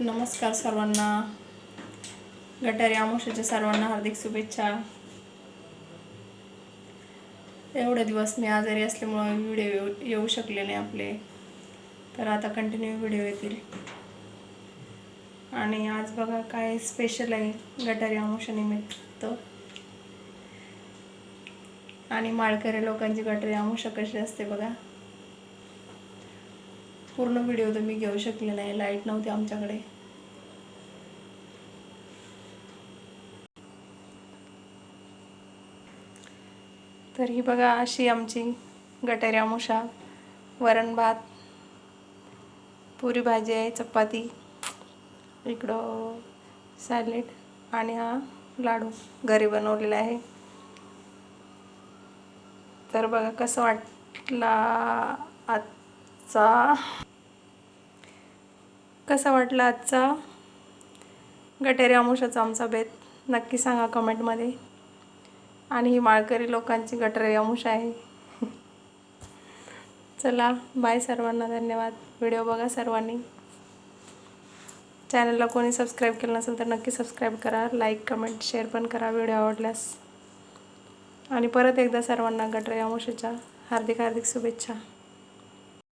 नमस्कार सर्वांना. गटारी आमुषाच्या सर्वांना हार्दिक शुभेच्छा. एवढे दिवस मी आजारी असल्यामुळे व्हिडिओ येऊ येऊ शकले नाही आपले. तर आता कंटिन्यू व्हिडिओ येतील. आणि आज बघा काय स्पेशल आहे गटारी आमुषानिमित्त आणि माळकरी लोकांची गटारी आमुषा कशी असते बघा. पूर्ण व्हिडिओ तर मी घेऊ शकले नाही. लाइट नव्हती आमच्याकडे. तर ही बघा अशी आमची गटेऱ्या मुशा वरण भात पुरी भाजी आहे चपाती इकडं सॅलेड आणि हा लाडू घरी बनवलेला आहे. तर बघा कसं वाटला आजचा कसा वाटला आजचा गटेरी अमुशाचा आमचा बेत? नक्की सांगा कमेंटमध्ये. आणि ही माळकरी लोकांची गटरी अमुष आहे. चला बाय सर्वांना धन्यवाद. व्हिडिओ बघा सर्वांनी. चॅनलला कोणी सबस्क्राईब केलं नसेल तर नक्की सबस्क्राईब करा. लाईक कमेंट शेअर पण करा व्हिडिओ आवडल्यास. आणि परत एकदा सर्वांना गटरी आमुषाच्या हार्दिक हार्दिक शुभेच्छा.